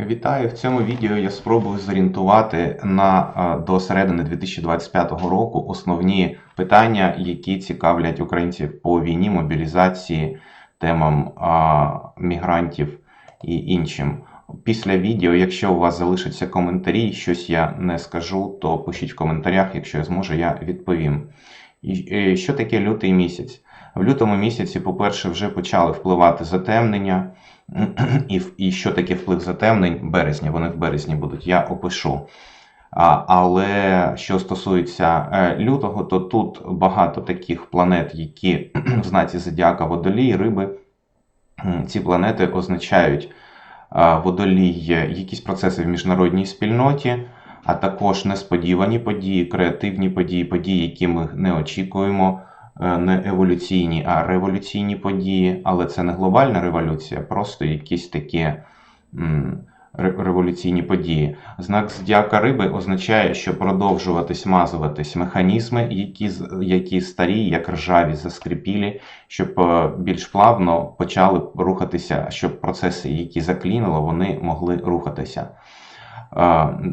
Вітаю! В цьому відео я спробую зорієнтувати на е, до середини 2025 року основні питання, які цікавлять українців по війні, мобілізації, темам а, мігрантів і іншим. Після відео, якщо у вас залишаться коментарі, щось я не скажу, то пишіть в коментарях, якщо я зможу, я відповім. І, е, Що таке лютий місяць? В лютому місяці, по-перше, вже почали впливати затемнення. І, і що таке вплив затемнень березня, вони в березні будуть, я опишу. А, але що стосується е, лютого, то тут багато таких планет, які в знаці зодіака водолій, риби. Ці планети означають е, водолій якісь процеси в міжнародній спільноті, а також несподівані події, креативні події, події, які ми не очікуємо, не еволюційні, а революційні події. Але це не глобальна революція, просто якісь такі революційні події. Знак зодіака риби означає, що продовжувати смазуватись механізми, які, які старі, як ржаві, заскрипілі, щоб е, більш плавно почали рухатися, щоб процеси, які заклінило, вони могли рухатися.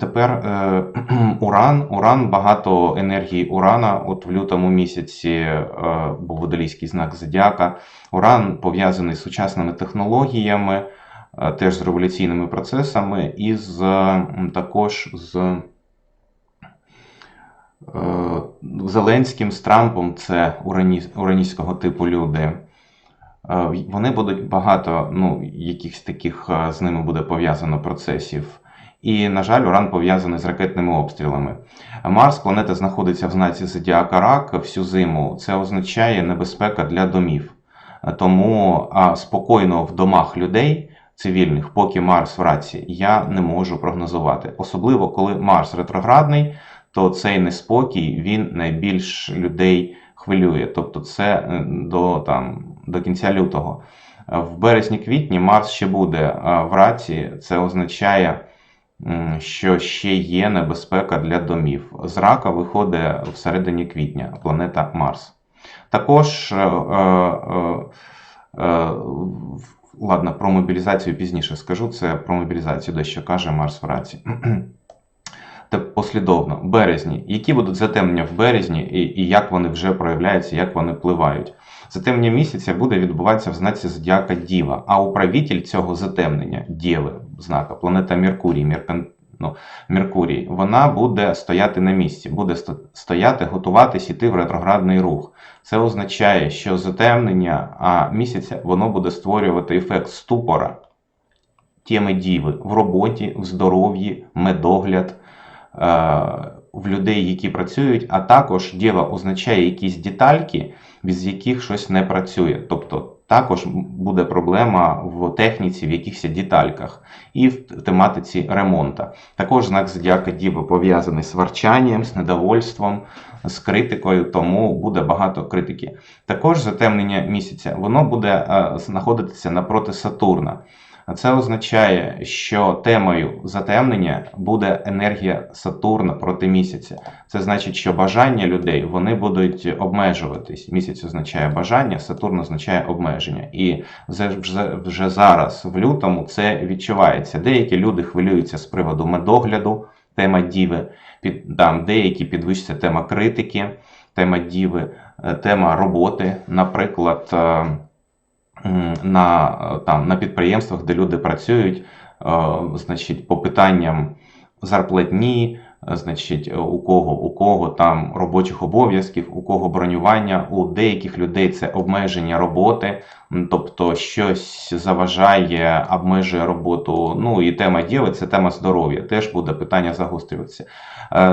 Тепер е, Уран. Уран багато енергії Урана. От в лютому місяці е, був водолійський знак зодіака. Уран пов'язаний з сучасними технологіями, е, теж з революційними процесами, і з також з Зеленським, з Трампом це урані, ураністського типу люди. Вони будуть багато, ну, якихось таких з ними буде пов'язано процесів. І, на жаль, Уран пов'язаний з ракетними обстрілами. Марс, планета знаходиться в знаці Зодіака Рак всю зиму. Це означає небезпека для домів. Тому спокійно в домах людей цивільних, поки Марс в раці, я не можу прогнозувати. Особливо, коли Марс ретроградний, то цей неспокій він найбільш людей хвилює. Тобто, це е, до, там, до кінця лютого. В березні-квітні Марс ще буде в раці. Це означає, що ще є небезпека для домів. З рака виходить всередині квітня планета Марс. Також, е, е, е, е, ладно, про мобілізацію пізніше скажу. Це про мобілізацію дещо каже Марс в раці. Послідовно, березні. Які будуть затемнення в березні, і, і як вони вже проявляються, як вони впливають? Затемнення місяця буде відбуватися в знаці зодіака Діва, а управитель цього затемнення, Діви, знака, планета Меркурій, Меркан... ну, Меркурій, вона буде стояти на місці, буде стояти, готуватись, іти в ретроградний рух. Це означає, що затемнення а місяця воно буде створювати ефект ступора теми діви в роботі, в здоров'ї, медогляд в людей, які працюють, а також діва означає якісь детальки, без яких щось не працює. Тобто також буде проблема в техніці, в якихось детальках і в тематиці ремонта. Також знак зодіака Діви пов'язаний з варчанням, з недовольством, з критикою, тому буде багато критики. Також затемнення місяця воно буде е, знаходитися напроти Сатурна. Це означає, що темою затемнення буде енергія Сатурна проти місяця. Це значить, що бажання людей вони будуть обмежуватись. Місяць означає бажання, Сатурн означає обмеження. І вже, вже, зараз, в лютому, це відчувається. Деякі люди хвилюються з приводу медогляду, тема діви, під, там деякі підвищиться тема критики, тема діви, е, тема роботи, наприклад. На, е, там, на підприємствах, де люди працюють, е, значить, по питанням зарплатні, е, значить, у кого, у кого там робочих обов'язків, у кого бронювання, у деяких людей це обмеження роботи, тобто щось заважає, обмежує роботу. Ну і тема діви це тема здоров'я, теж буде питання загострюватися.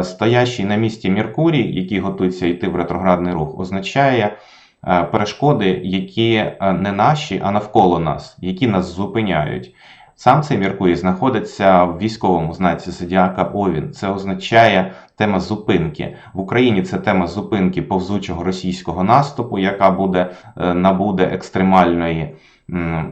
Стоящий на місці Меркурій, який готується йти в ретроградний рух, означає перешкоди, які е, не наші, а навколо нас, які нас зупиняють. Сам цей Меркурій знаходиться в військовому знаці зодіака Овін. Це означає тема зупинки. В Україні це тема зупинки повзучого російського наступу, яка буде е, набуде екстремальної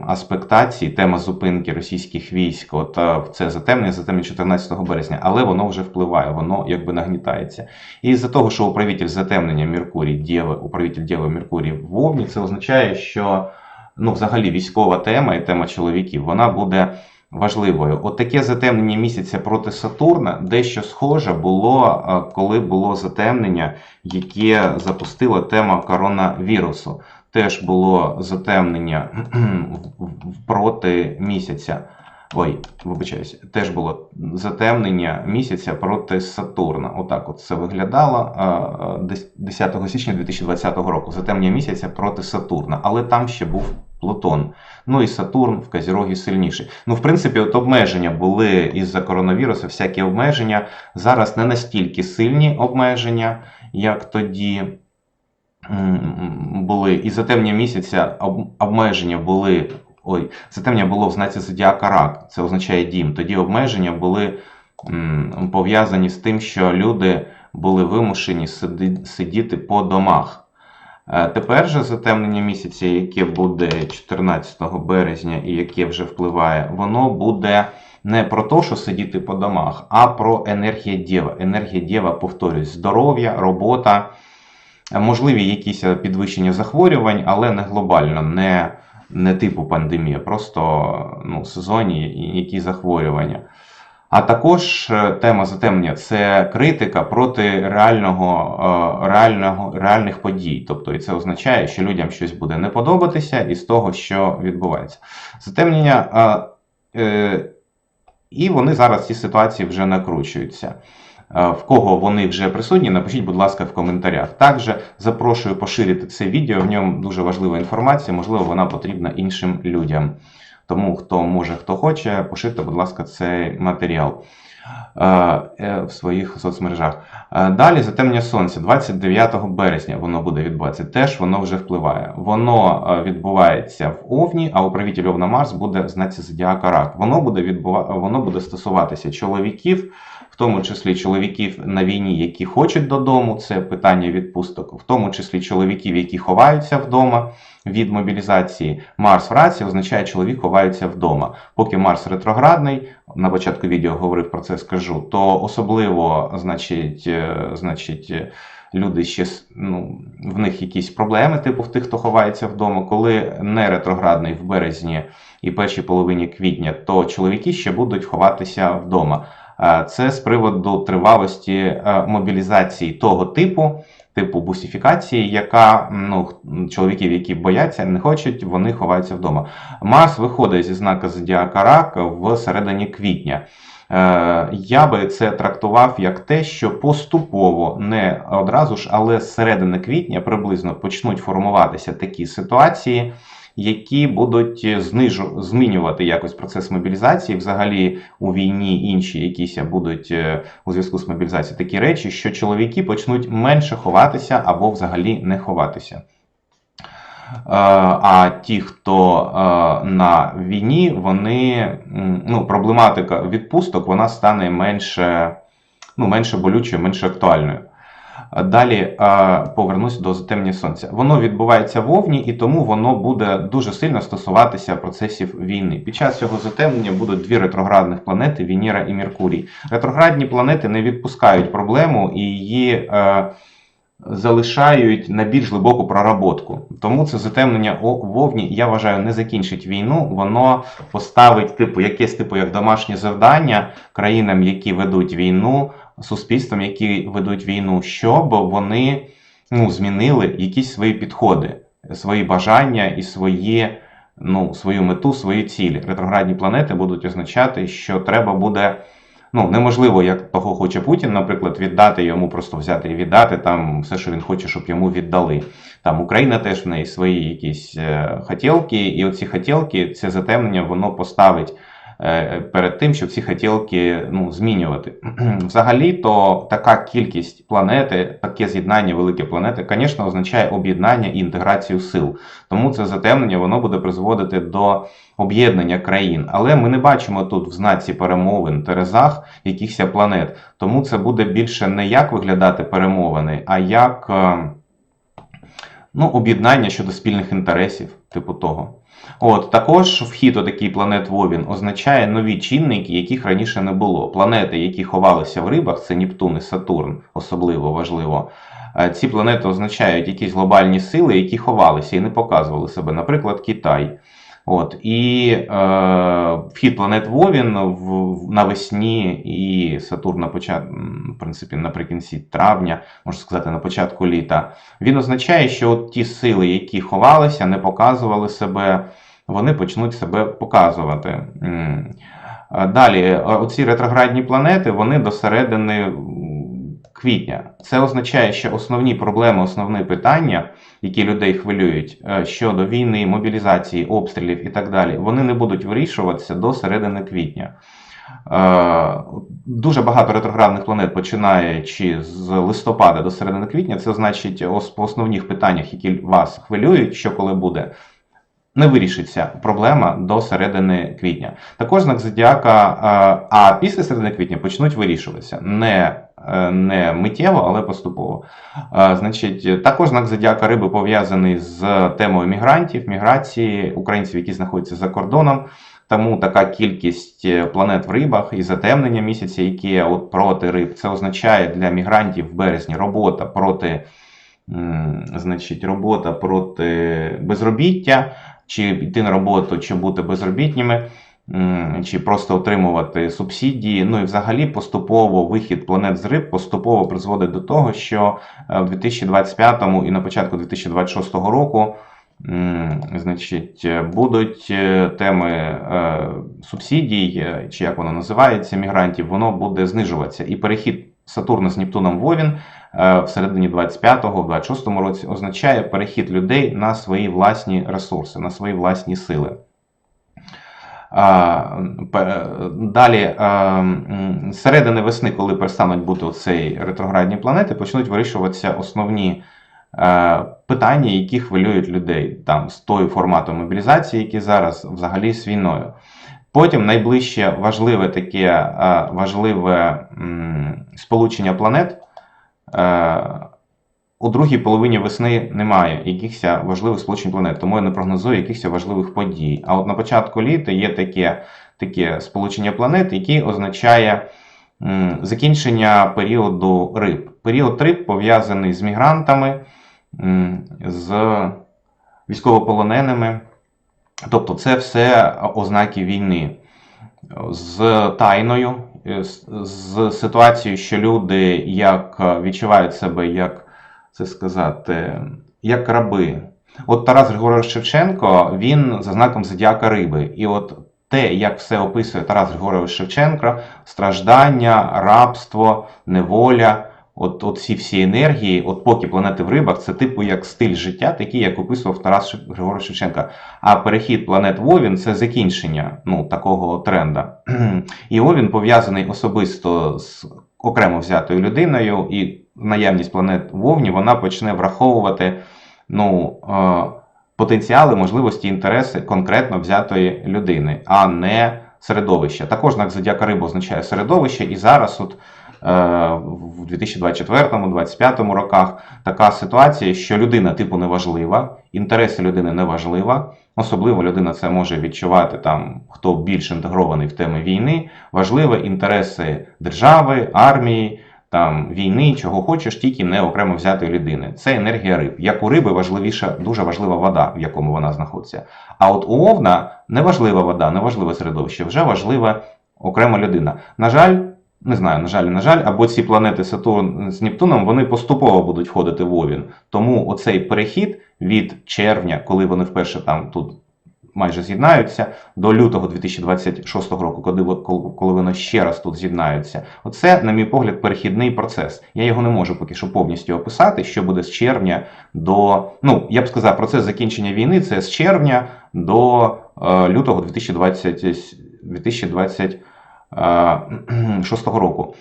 аспектації, тема зупинки російських військ. От е, це затемнення, затемнення 14 березня, але воно вже впливає, воно якби нагнітається. І з-за того, що управитель затемнення Меркурій, Дєви, управитель Дєви Меркурій в Овні, це означає, що ну, взагалі військова тема і тема чоловіків, вона буде важливою. От таке затемнення місяця проти Сатурна дещо схоже було, е, коли було затемнення, яке запустила тема коронавірусу. Теж було затемнення проти місяця. Ой, вибачаюся, теж було затемнення місяця проти Сатурна. Отак от це виглядало е, е, 10 січня 2020 року. Затемнення місяця проти Сатурна. Але там ще був Плутон. Ну і Сатурн в Казірогі сильніший. Ну, в принципі, от обмеження були із-за коронавірусу, всякі обмеження. Зараз не настільки сильні обмеження, як тоді були. І затемнення місяця обмеження були. Ой, затемнення було в знаці зодіака рак, це означає дім. Тоді обмеження були пов'язані з тим, що люди були вимушені сидіти по домах. Е, Тепер же затемнення місяця, яке буде 14 березня і яке вже впливає, воно буде не про те, що сидіти по домах, а про енергія Дєва. Енергія Дєва, повторюсь, здоров'я, робота, можливі якісь е, підвищення захворювань, але не глобально, не, не типу пандемія, просто ну, сезонні і які захворювання. А також е, тема затемнення це критика проти реального, е, реального, реальних подій. Тобто, і це означає, що людям щось буде не подобатися із того, що відбувається. Затемнення, е, і вони зараз ці ситуації вже накручуються. Е, В кого вони вже присутні, напишіть, будь ласка, в коментарях. Також запрошую поширити це відео, в ньому дуже важлива інформація, можливо, вона потрібна іншим людям. Тому хто може, хто хоче, поширте, будь ласка, цей матеріал е, е, в своїх соцмережах. Далі затемнення сонця, 29 березня воно буде відбуватися. Теж воно вже впливає. Воно відбувається в Овні, а управитель Овна Марс буде знаці зодіака Рак. Воно буде відбува... воно буде стосуватися чоловіків, в тому числі чоловіків на війні, які хочуть додому. Це питання відпусток, в тому числі чоловіків, які ховаються вдома від мобілізації. Марс в раці означає, чоловік ховається вдома. Поки Марс ретроградний, на початку відео говорив про це, скажу, то особливо, значить, е, значить, е, люди ще ну, в них якісь проблеми, типу в тих, хто ховається вдома. Коли не ретроградний в березні і першій половині квітня, то чоловіки ще будуть ховатися вдома. Е, Це з приводу тривалості е, мобілізації того типу, типу бусифікації, яка ну, чоловіків, які бояться, не хочуть, вони ховаються вдома. Марс виходить зі знака Зодіака Рак в середині квітня. Е, Я би це трактував як те, що поступово, не одразу ж, але з середини квітня приблизно почнуть формуватися такі ситуації, які будуть знижу, змінювати якось процес мобілізації. Взагалі у війні інші якісь будуть е, у зв'язку з мобілізацією такі речі, що чоловіки почнуть менше ховатися або взагалі не ховатися. Е, А ті, хто е, на війні, вони ну, проблематика відпусток вона стане менше, ну, менше болючою, менше актуальною. Далі повернусь до затемнення сонця. Воно відбувається в Овні, і тому воно буде дуже сильно стосуватися процесів війни. Під час цього затемнення будуть дві ретроградних планети Венера і Меркурій. Ретроградні планети не відпускають проблему і її е, залишають на більш глибоку проработку. Тому це затемнення о- в я вважаю, не закінчить війну. Воно поставить типу якесь типу як домашнє завдання країнам, які ведуть війну, суспільствам, які ведуть війну, щоб вони ну, змінили якісь свої підходи, свої бажання і свої, ну, свою мету, свої цілі. Ретроградні планети будуть означати, що треба буде. Ну, неможливо, як того хоче Путін, наприклад, віддати йому, просто взяти і віддати там все, що він хоче, щоб йому віддали. Там Україна теж в неї свої якісь е, хотілки, і оці хотілки, це затемнення, воно поставить перед тим, щоб ці хотілки ну, змінювати. Взагалі, то така кількість планети, таке з'єднання велике планети, звісно, означає об'єднання і інтеграцію сил. Тому це затемнення воно буде призводити до об'єднання країн. Але ми не бачимо тут в знаці перемовин Терезах якихось планет. Тому це буде більше не як виглядати перемовини, а як е, ну, об'єднання щодо спільних інтересів, типу того. От також вхід у такий планет Вовін означає нові чинники, яких раніше не було. Планети, які ховалися в рибах, це Нептун і Сатурн, особливо важливо. Е, Ці планети означають якісь глобальні сили, які ховалися і не показували себе. Наприклад, Китай. От, і е, вхід планет Вовін в, навесні і Сатурн на почат, в принципі, наприкінці травня, можна сказати, на початку літа, він означає, що от ті сили, які ховалися, не показували себе, вони почнуть себе показувати. Далі, е, оці ретроградні планети, вони до середини квітня. Це означає, що основні проблеми, основні питання, які людей хвилюють е, щодо війни, мобілізації, обстрілів і так далі, вони не будуть вирішуватися до середини квітня. Е, Дуже багато ретроградних планет, починаючи з листопада до середини квітня, це значить по основних питаннях, які вас хвилюють, що коли буде, не вирішиться проблема до середини квітня. Також знак зодіака, е, а після середини квітня почнуть вирішуватися. Не, е, не миттєво, але поступово. Е, Значить, також знак зодіака риби пов'язаний з темою мігрантів, міграції українців, які знаходяться за кордоном. Тому така кількість планет в рибах і затемнення місяця, які от проти риб, це означає для мігрантів в березні робота проти, значить, робота проти безробіття, чи йти на роботу, чи бути безробітніми, чи просто отримувати субсидії. Ну і взагалі поступово вихід планет з риб поступово призводить до того, що е, в 2025 і на початку 2026 року. Значить, е, будуть е, теми субсидій, чи як воно називається, мігрантів, воно буде знижуватися. І перехід Сатурна з Нептуном в Овін е, в середині 25-го, 26-му році означає перехід людей на свої власні ресурси, на свої власні сили. Далі, середини весни, коли перестануть бути оцей ретроградні планети, почнуть вирішуватися основні е, питання, які хвилюють людей там з тою форматом мобілізації, які зараз взагалі з війною. Потім найближче важливе таке е, важливе сполучення планет. е, У другій половині весни немає якихось важливих сполучень планет, тому я не прогнозую якихось важливих подій. А от на початку літа є таке, таке сполучення планет, яке означає закінчення періоду риб. Період риб пов'язаний з мігрантами, з військовополоненими. Тобто це все ознаки війни. З тайною, е, з- ситуацією, що люди як е, відчувають себе, як це сказати, як раби. От Тарас Григорович Шевченко, він за знаком зодіака риби. І от те, як все описує Тарас Григорович Шевченко, страждання, рабство, неволя, от, от ці всі енергії, от поки планети в рибах, це типу як стиль життя, такий, як описував Тарас Григорович Шевченко. А перехід планет в Овін це закінчення ну, такого тренда. І Овін пов'язаний особисто з окремо взятою людиною, і наявність планет в Овні вона почне враховувати ну, е, потенціали, можливості, інтереси конкретно взятої людини, а не середовище. Також знак зодіака риби означає середовище, і зараз от. Е, В 2024-2025 роках така ситуація, що людина типу неважлива, інтереси людини неважлива, Особливо людина це може відчувати там, хто більш інтегрований в теми війни. Важливі інтереси держави, армії, там війни, чого хочеш, тільки не окремо взятої людини. Це енергія риб. Як у риби важливіша, дуже важлива вода, в якому вона знаходиться. А от у овна не важлива вода, не важливе середовище, вже важлива окрема людина. На жаль. Не знаю, на жаль, на жаль, або ці планети Сатурн з Нептуном вони поступово будуть входити в Овін. Тому оцей перехід від червня, коли вони вперше там тут майже з'єднаються, до лютого 2026 року, коли, коли вони ще раз тут з'єднаються. Оце, на мій погляд, перехідний процес. Я його не можу поки що повністю описати, що буде з червня до. Ну, я б сказав, процес закінчення війни це з червня до е, лютого 2020, 2026 року.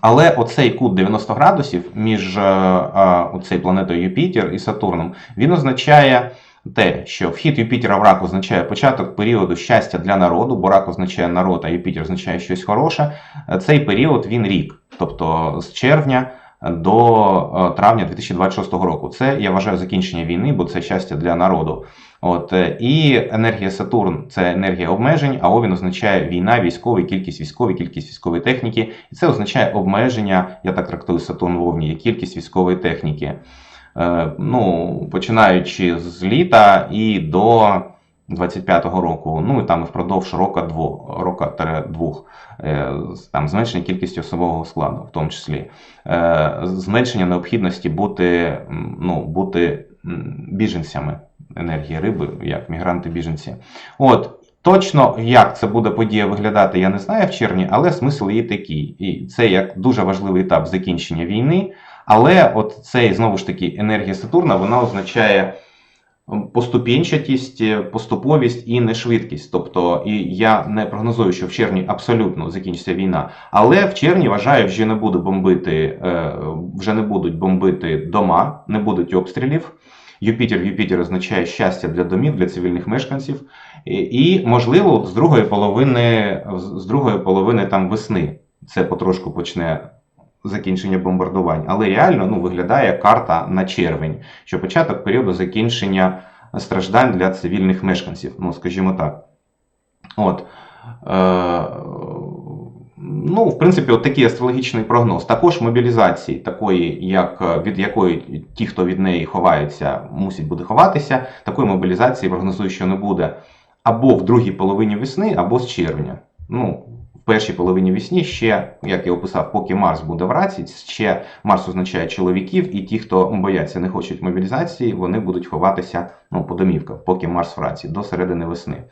Але оцей кут 90 градусів між е, е, оцей планетою Юпітер і Сатурном, він означає те, що вхід Юпітера в рак означає початок періоду щастя для народу, бо рак означає народ, а Юпітер означає щось хороше. Е, Цей період він рік, тобто з червня до е, травня 2026 року. Це я вважаю закінчення війни, бо це щастя для народу. От е, і енергія Сатурн це енергія обмежень, а Овін означає війна, військовий, кількість військової, кількість військової техніки. І це означає обмеження, я так трактую Сатурн в Овні, кількість військової техніки. Е, ну, починаючи з літа і до 25-го року, ну і там і впродовж рока двох, рока двох, е, там зменшення кількості особового складу, в тому числі, е, зменшення необхідності бути, ну, бути біженцями енергії риби, як мігранти-біженці. От. Точно, як це буде подія виглядати, я не знаю в червні, але смисл її такий. І це як дуже важливий етап закінчення війни. Але от цей знову ж таки енергія Сатурна вона означає поступінчатість, е, поступовість і нешвидкість. Тобто, і я не прогнозую, що в червні абсолютно закінчиться війна. Але в червні вважаю, вже не буде бомбити, е, вже не будуть бомбити дома, не будуть обстрілів. Юпітер, Юпітер означає щастя для домів, для цивільних мешканців. І можливо, з другої половини, з другої половини там весни це потрошку почне закінчення бомбардувань. Але реально ну, виглядає карта на червень, що початок періоду закінчення страждань для цивільних мешканців. Ну, скажімо так. От. Е, ну, в принципі, от такий астрологічний прогноз. Також мобілізації, такої, як від якої ті, хто від неї ховаються, мусять буде ховатися. Такої мобілізації прогнозую, що не буде або в другій половині весни, або з червня. Ну, першій половині весні ще, як я описав, поки Марс буде в раці, ще Марс означає чоловіків, і ті, хто бояться, не хочуть мобілізації, вони будуть ховатися ну, по домівках, поки Марс в раці, до середини весни.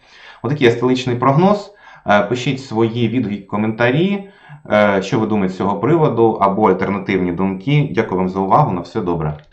Отакий астрологічний прогноз. Е, Пишіть свої відгуки, коментарі, е, що ви думаєте з цього приводу, або альтернативні думки. Дякую вам за увагу. На все добре.